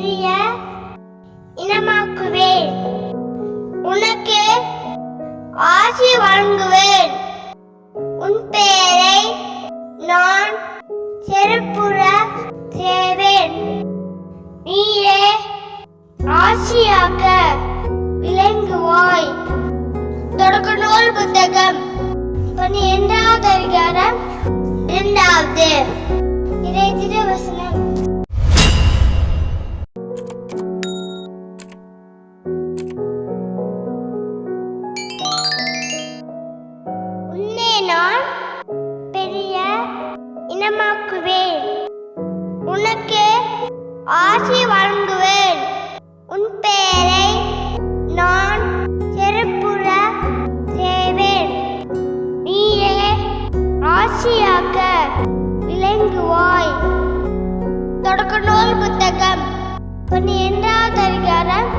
பெரிய இனமாக்குவேன். உனக்கு ஆசி வழங்குவேன். உன் பெயரை நான் செருப்புற சேவேன் நீயே ஆசியாக விளங்குவாய். தொடக்க நூல் புத்தகம். பன்னிரெண்டாவது அதிகாரம். இனமாக்குவேன். உனக்கு ஆசி வழங்குவேன். உன் பெயரை நான் செருப்புற செய்வேன் நீயே ஆசியாக விளங்குவாய். தொடக்க நூல் புத்தகம். பன்னிரெண்டாவது அதிகாரம்